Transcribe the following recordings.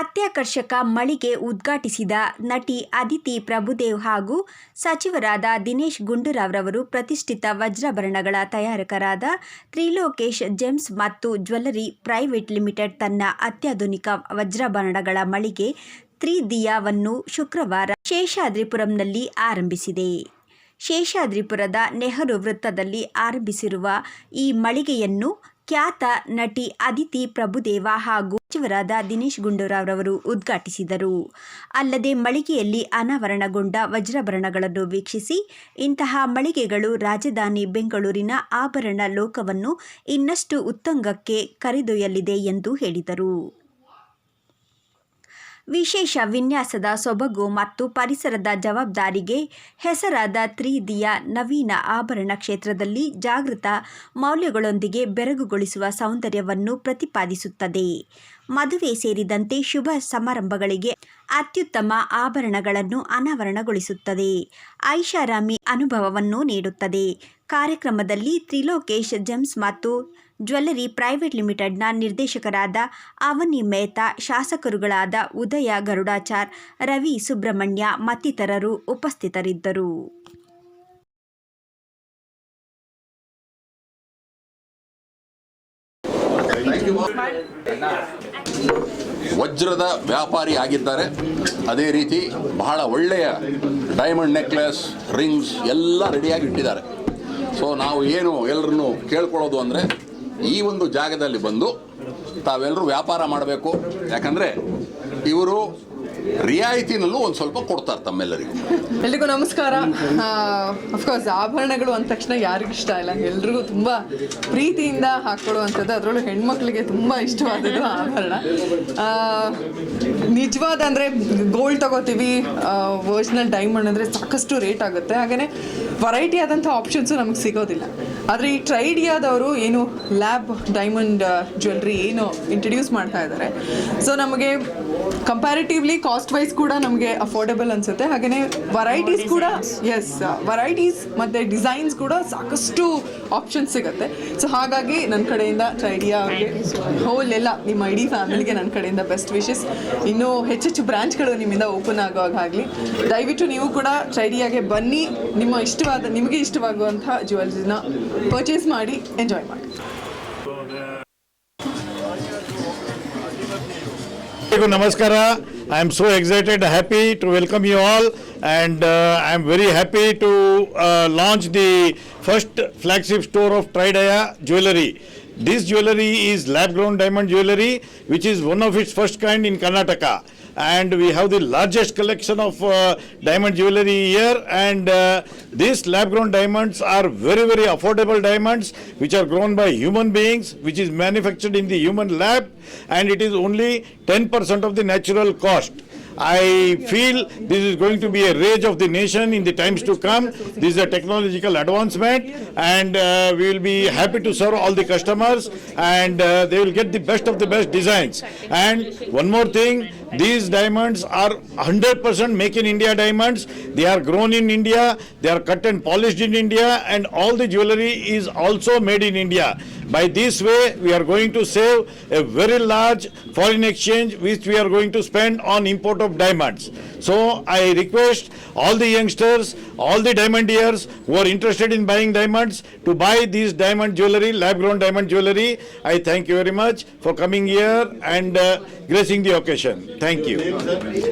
ಅತ್ಯಾಕರ್ಷಕ ಮಳಿಗೆ ಉದ್ಘಾಟಿಸಿದ ನಟಿ ಅದಿತಿ ಪ್ರಭುದೇವ್ ಹಾಗೂ ಸಚಿವರಾದ ದಿನೇಶ್ ಗುಂಡೂರಾವ್ರವರು ಪ್ರತಿಷ್ಠಿತ ವಜ್ರಾಭರಣಗಳ ತಯಾರಕರಾದ ತ್ರಿಲೋಕೇಶ್ ಜೆಮ್ಸ್ ಮತ್ತು ಜ್ಯುವೆಲ್ಲರಿ ಪ್ರೈವೇಟ್ ಲಿಮಿಟೆಡ್ ತನ್ನ ಅತ್ಯಾಧುನಿಕ ವಜ್ರಾಭರಣಗಳ ಮಳಿಗೆ ತ್ರಿದಿಯಾವನ್ನು ಶುಕ್ರವಾರ ಶೇಷಾದ್ರಿಪುರಂನಲ್ಲಿ ಆರಂಭಿಸಿದೆ. ಶೇಷಾದ್ರಿಪುರದ ನೆಹರು ವೃತ್ತದಲ್ಲಿ ಆರಂಭಿಸಿರುವ ಈ ಮಳಿಗೆಯನ್ನು ಖ್ಯಾತ ನಟಿ ಅದಿತಿ ಪ್ರಭುದೇವ ಹಾಗೂ ಸಚಿವರಾದ ದಿನೇಶ್ ಗುಂಡೂರಾವ್ರವರು ಉದ್ಘಾಟಿಸಿದರು. ಅಲ್ಲದೆ ಮಳಿಗೆಯಲ್ಲಿ ಅನಾವರಣಗೊಂಡ ವಜ್ರಾಭರಣಗಳನ್ನು ವೀಕ್ಷಿಸಿ, ಇಂತಹ ಮಳಿಗೆಗಳು ರಾಜಧಾನಿ ಬೆಂಗಳೂರಿನ ಆಭರಣ ಲೋಕವನ್ನು ಇನ್ನಷ್ಟು ಉತ್ತಂಗಕ್ಕೆ ಕರೆದೊಯ್ಯಲಿದೆ ಎಂದು ಹೇಳಿದರು. ವಿಶೇಷ ವಿನ್ಯಾಸದ ಸೊಬಗು ಮತ್ತು ಪರಿಸರದ ಜವಾಬ್ದಾರಿಗೆ ಹೆಸರಾದ ತ್ರಿದಿಯ ನವೀನ ಆಭರಣ ಕ್ಷೇತ್ರದಲ್ಲಿ ಜಾಗೃತ ಮೌಲ್ಯಗಳೊಂದಿಗೆ ಬೆರಗುಗೊಳಿಸುವ ಸೌಂದರ್ಯವನ್ನು ಪ್ರತಿಪಾದಿಸುತ್ತದೆ. ಮದುವೆ ಸೇರಿದಂತೆ ಶುಭ ಸಮಾರಂಭಗಳಿಗೆ ಅತ್ಯುತ್ತಮ ಆಭರಣಗಳನ್ನು ಅನಾವರಣಗೊಳಿಸುತ್ತದೆ. ಐಷಾರಾಮಿ ಅನುಭವವನ್ನು ನೀಡುತ್ತದೆ. ಕಾರ್ಯಕ್ರಮದಲ್ಲಿ ತ್ರಿಲೋಕೇಶ್ ಜೆಮ್ಸ್ ಮತ್ತು ಜ್ಯುವೆಲ್ಲರಿ ಪ್ರೈವೇಟ್ ಲಿಮಿಟೆಡ್ನ ನಿರ್ದೇಶಕರಾದ ಅವನಿ ಮೆಹ್ತಾ, ಶಾಸಕರುಗಳಾದ ಉದಯ ಗರುಡಾಚಾರ್, ರವಿ ಸುಬ್ರಹ್ಮಣ್ಯ ಮತ್ತಿತರರು ಉಪಸ್ಥಿತರಿದ್ದರು. ವಜ್ರದ ವ್ಯಾಪಾರಿ ಆಗಿದ್ದಾರೆ. ಅದೇ ರೀತಿ ಬಹಳ ಒಳ್ಳೆಯ ಡೈಮಂಡ್ ನೆಕ್ಲೆಸ್ ರಿಂಗ್ಸ್ ಎಲ್ಲ ರೆಡಿಯಾಗಿ ಇಟ್ಟಿದ್ದಾರೆ. ಸೊ ನಾವು ಏನು ಎಲ್ಲರನ್ನು ಕೇಳ್ಕೊಳ್ಳೋದು ಅಂದರೆ ಈ ಒಂದು ಜಾಗದಲ್ಲಿ ಬಂದು ತಾವೆಲ್ಲರೂ ವ್ಯಾಪಾರ ಮಾಡಬೇಕು. ಯಾಕಂದರೆ ಇವರು ರಿಯಾಯಿತಿನಲ್ಲೂ ಒಂದು ಸ್ವಲ್ಪ ಕೊಡ್ತಾರೆ ತಮ್ಮೆಲ್ಲರಿಗೂ. ಎಲ್ರಿಗೂ ನಮಸ್ಕಾರ. ಅಫ್ಕೋರ್ಸ್ ಆಭರಣಗಳು ಅಂದ ತಕ್ಷಣ ಯಾರಿಗೂ ಇಷ್ಟ ಇಲ್ಲ. ಎಲ್ರಿಗೂ ತುಂಬ ಪ್ರೀತಿಯಿಂದ ಹಾಕ್ಕೊಳ್ಳುವಂಥದ್ದು ಅದರಲ್ಲೂ ಹೆಣ್ಮಕ್ಳಿಗೆ ತುಂಬ ಇಷ್ಟವಾದದ್ದು ಆಭರಣ. ನಿಜವಾದ ಅಂದರೆ ಗೋಲ್ಡ್ ತಗೋತೀವಿ ಒರಿಜಿನಲ್ ಡೈಮಂಡ್ ಅಂದರೆ ಸಾಕಷ್ಟು ರೇಟ್ ಆಗುತ್ತೆ. ಹಾಗೆಯೇ ವೆರೈಟಿ ಆದಂಥ ಆಪ್ಷನ್ಸು ನಮಗೆ ಸಿಗೋದಿಲ್ಲ. ಆದರೆ ಈ ಟ್ರೈಡಿಯಾದವರು ಏನು ಲ್ಯಾಬ್ ಡೈಮಂಡ್ ಜ್ಯುವೆಲ್ರಿ ಏನು ಇಂಟ್ರಡ್ಯೂಸ್ ಮಾಡ್ತಾ ಇದ್ದಾರೆ ಸೊ ನಮಗೆ ಕಂಪ್ಯಾರಿಟಿವ್ಲಿ ಕಾಸ್ಟ್ ವೈಸ್ ಕೂಡ ನಮಗೆ ಅಫೋರ್ಡೆಬಲ್ ಅನ್ಸುತ್ತೆ. ಹಾಗೆಯೇ ವೆರೈಟೀಸ್ ಕೂಡ ಎಸ್ ವೆರೈಟೀಸ್ ಮತ್ತು ಡಿಸೈನ್ಸ್ ಕೂಡ ಸಾಕಷ್ಟು ಆಪ್ಷನ್ಸ್ ಸಿಗುತ್ತೆ. ಸೊ ಹಾಗಾಗಿ ನನ್ನ ಕಡೆಯಿಂದ ಟ್ರೈಡಿಯಾ ಅವ್ರಿಗೆ ಹೋಲ್ ಎಲ್ಲ ನಿಮ್ಮ ಇಡೀ ಫ್ಯಾಮಿಲಿಗೆ ನನ್ನ ಕಡೆಯಿಂದ ಬೆಸ್ಟ್ ವಿಶಸ್ ಇನ್ನೂ ಹೆಚ್ಚೆಚ್ಚು ಬ್ರಾಂಚ್ಗಳು ನಿಮ್ಮಿಂದ ಓಪನ್ ಆಗುವಾಗಲಿ ದಯವಿಟ್ಟು ನೀವು ಕೂಡ ಟ್ರೈಡಿಯಾಗೆ ಬನ್ನಿ. ನಿಮ್ಮ ಇಷ್ಟವಾದ, ನಿಮಗೆ ಇಷ್ಟವಾಗುವಂಥ ಜ್ಯುವೆಲ್ರಿನ ಪರ್ಚೇಸ್ ಮಾಡಿ ಎಂಜಾಯ್ ಮಾಡಿ. ನಮಸ್ಕಾರ. I am so excited, happy to welcome you all, and uh, I am very happy to uh, launch the first flagship store of Tridaya Jewelry. This jewelry is lab-grown diamond jewelry, which is one of its first kind in Karnataka. And we have the largest collection of uh, diamond jewelry here. And uh, these lab-grown diamonds are very, very affordable diamonds, which are grown by human beings, which is manufactured in the human lab, and it is only 10% of the natural cost. I feel this is going to be a rage of the nation in the times to come. This is a technological advancement, and uh, we will be happy to serve all the customers, and uh, they will get the best of the best designs. And one more thing, these diamonds are 100% make in India diamonds. They are grown in India, they are cut and polished in India, and all the jewelry is also made in India. By this way, we are going to save a very large foreign exchange which we are going to spend on import of diamonds. So I request all the youngsters, all the diamondeers who are interested in buying diamonds to buy these diamond jewelry, lab-grown diamond jewelry. I thank you very much for coming here and uh, gracing the occasion. Thank you.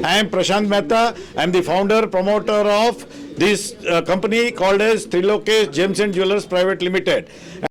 I am Prashant Mehta. I am the founder, promoter of this uh, company called as Trilokesh Gems and Jewelers Private Limited.